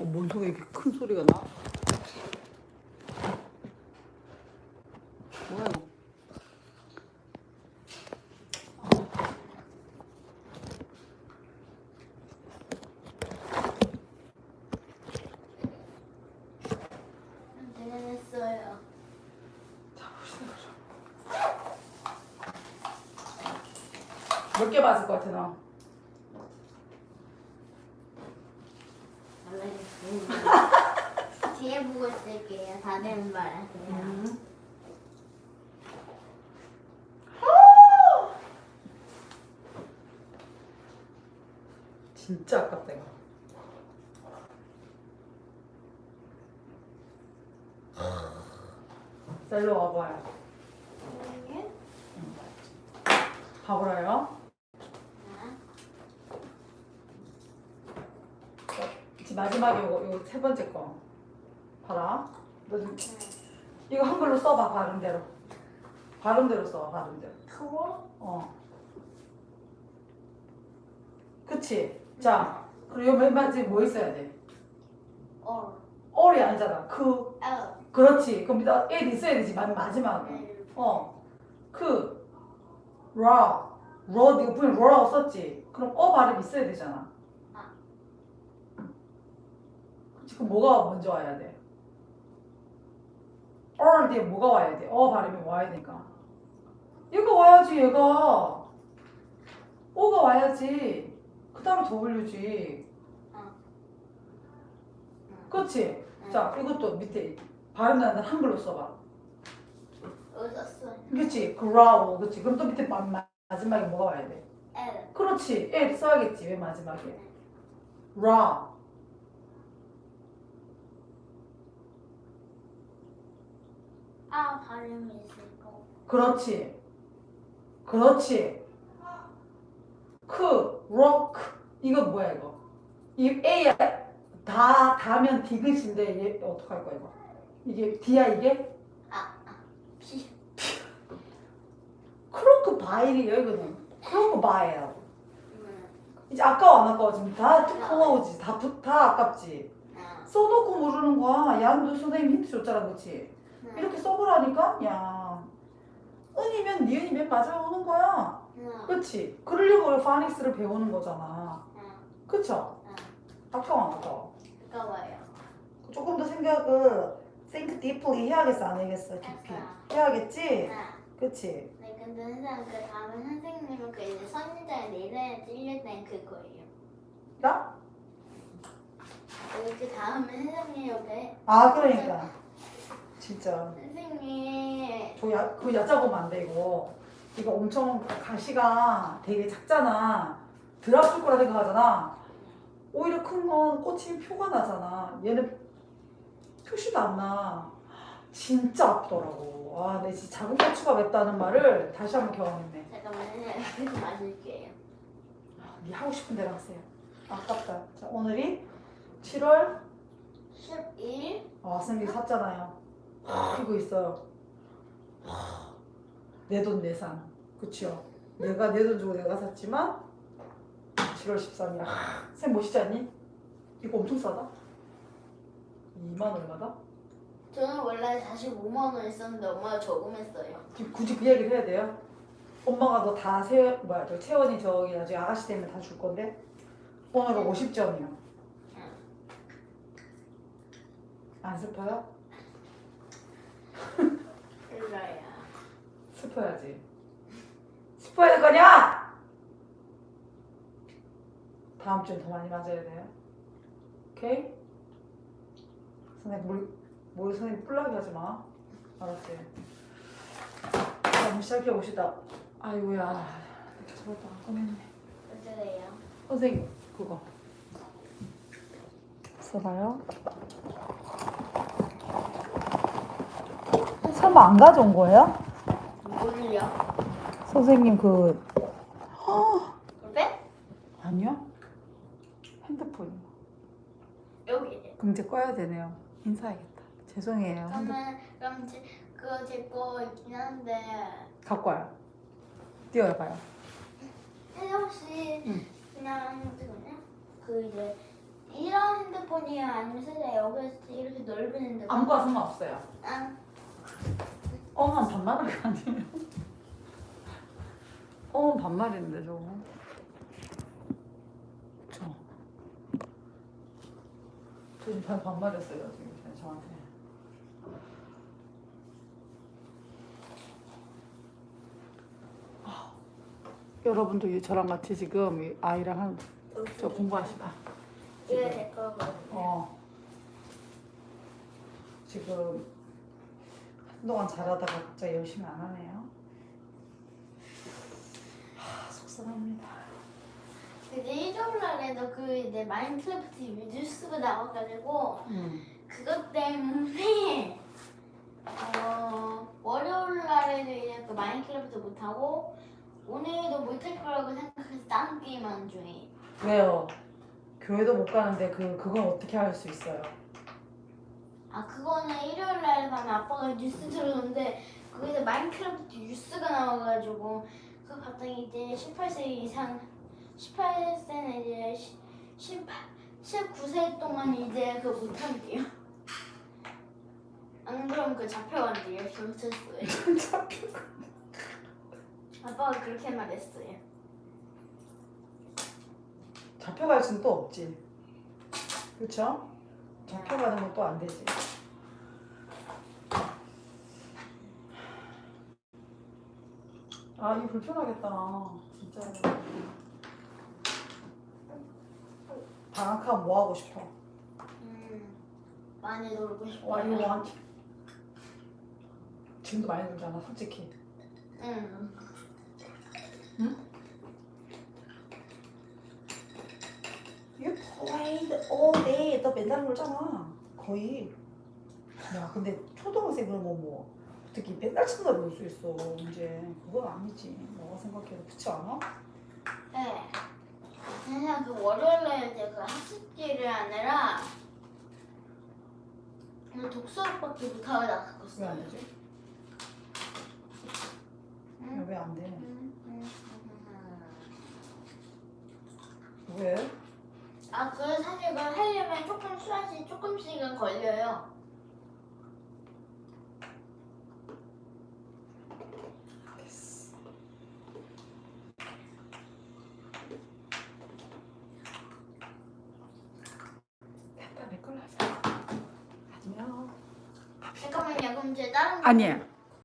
어, 뭔 소리 이렇게 큰 소리가 나? 뭐야 이거? 대단했어요. 몇 개 맞을 것 같아 너? 알겠습니다. 뒤에 보고 있을게요. 다른 말 하세요. 진짜 아깝다 이거. 자 일로 와봐요. 네. 봐보라요. 지금 마지막에 요거 요거 세 번째 거. 봐라. 너 좀, 이거 한글로 써봐 발음대로. 발음대로 써 발음대로. 그거? 어. 그치? 자, 그리고 맨 마지막에 뭐 있어야 돼? 어. 얼이 아니잖아. 그, 어. 그렇지. 그럼 일단 애 있어야 되지. 맨 마지막에. 어. 그, 라. 러, 네가 분명 러라고 썼지. 그럼 어 발음 있어야 되잖아. 아. 그럼 뭐가 먼저 와야 돼? 얼 뒤에 뭐가 와야 돼? 어 발음이 와야 되니까. 얘가 와야지, 얘가. 어가 와야지. 그 다음에 W지. 어. 응. 자, 이것도 밑에 발음 나는 한글로 써봐. 그치? 그라우. 그치? 그럼 또 밑에 마, 마, 마지막에 뭐가 와야 돼? L. 그렇지. 에 써야겠지. 왜 마지막에? 라. 아 발음이 있을 거. 그렇지. 그렇지. 크, 록. 이거 뭐야 이거? 이 A야. 다, 다면 디귿인데 얘 어떡할 거야 이거? 이게 D야 이게? 비. 크로크 바일이야 이거는. 크로크 바일. 음. 이제 아까워 안 아까워 지금 다 두꺼워지. 다, 부- 다 아깝지. 아. 써놓고 모르는 거야. 양도 선생님 힌트 줬잖아 그치? 네. 이렇게 써보라니까? 야. 은이면 니은이 맨 마지막에 오는 거야. 네. 그치? 그러려고 파닉스를 배우는 거잖아. 네. 그쵸? 네. 아까워 안 아까워? 아까워요. 조금 더 생각을 think deeply 해야겠어 안 해야겠어 깊이. 해야겠지? 네. 그치? 네, 근데 선생님 그 다음에 선생님은 그 이제 선지자의 내려에 찔릴 땐 그거예요. 나? 그, 그 다음에 선생님 옆에 아 그러니까 진짜. 선생님. 저 야, 그거 얕잡으면 안 돼 이거. 이거 엄청 가시가 되게 작잖아. 드랍줄 거라 생각하잖아. 오히려 큰건 꽂히면 표가 나잖아. 얘는 표시도 안 나. 진짜 아프더라고. 와, 내 진짜 작은 고추가 맵다는 말을 다시 한번 경험했네. 잠깐만 선생님 좀 마실게요. 아, 네 하고 싶은 대로 하세요. 아깝다. 자 오늘이 7월 11 아, 선생님이 샀잖아요. 이거 있어요. 내 돈 내산. 그치요? 내가 내 돈 주고 내가 샀지만 7월 13일. 쌤 멋있지 않니? 이거 엄청 싸다. 2만 얼마다? 저는 원래 45만 원 있었는데 엄마가 저금했어요. 지금 굳이 그 얘기를 해야 돼요? 엄마가 너 다 세, 뭐야, 저 채원이 저기 나중에 아가씨 되면 다 줄 건데 오늘 50점이요. 안 슬퍼요? 몰라요. 슬퍼야지. 슬퍼야 될 거냐? 다음 주엔 더 많이 맞아야 돼요. 오케이? 선생님 물, 물 선생님 뿔나게 하지 마. 알았지? 자, 한번 시작해 봅시다. 아이고야. 저것도 안 꺼냈네. 어쩌래요? 선생님 그거. 써봐요. 설마 안 가져온 거예요? 뭘요? 선생님 그 그래? 아니요? 핸드폰. 여기. 그럼 이제 꺼야 되네요. 인사해야겠다. 죄송해요. 핸드... 그러면 그럼 제, 그거 제거 있긴 한데 갖고 와요. 띄워봐요. 혜정 씨 응. 그냥 그거냐? 그 이제 이런 핸드폰이야 아니면 세대 여기 이렇게 넓은 핸드폰? 아무거나 상관없어요. 아, 어만 반말한 거 아니에요? 어 반말인데 저거. 저. 저 지금 반 반말했어요 지금 저한테. 아, 여러분도 이- 저랑 같이 지금 이 아이랑 한, 저 공부하시다. 이게 될 거거든요. 어. 지금 한동안 잘하다가 갑자기 열심히 안 하네요. 하, 속상합니다. 근데 일요일 날에도 그 이제 마인크래프트 뉴스가 나와가지고 음. 그것 때문에 어 월요일 날에도 이제 그 마인크래프트 못 하고 오늘도 못할 거라고 생각해서 다른 게임 하는 중이에요. 왜요? 교회도 못 가는데 그 그건 어떻게 할 수 있어요? 아 그거는 일요일 날에 가면 아빠가 뉴스 들었는데 거기서 마인크래프트 뉴스가 나와가지고 그 봤더니 이제 18세 이상 18세는 이제 18 19세 동안 이제 그 못한대요. 안 그럼 그 잡혀간대요 경찰서에. 아빠가 그렇게 말했어요. 잡혀갈 수는 또 없지. 그렇죠? 잡혀가는 건또안 되지. 아, 이거 불편하겠다. 진짜. 방학하면 뭐 하고 싶어? 음 많이 놀고 와, 이거 싶어요. 한 지금도 많이 놀잖아, 솔직히. 응. You played all day. 너 맨날 놀잖아. 거의. 야, 근데 초등학생은 뭐, 뭐, 어떻게 맨날 친다 놀수 있어, 이제. 그건 아니지. 너가 생각해도 그렇지 않아? 네. 그냥 그 월요일에 이제 그 학습지를 아니라 그냥 독서밖에 못하고 왜 나갔었어요. 안 되지? 응? 왜 안 돼? 음. 왜? 아, 그 사실 그걸 하려면 조금 수화시 조금씩은 걸려요. 잠깐만요.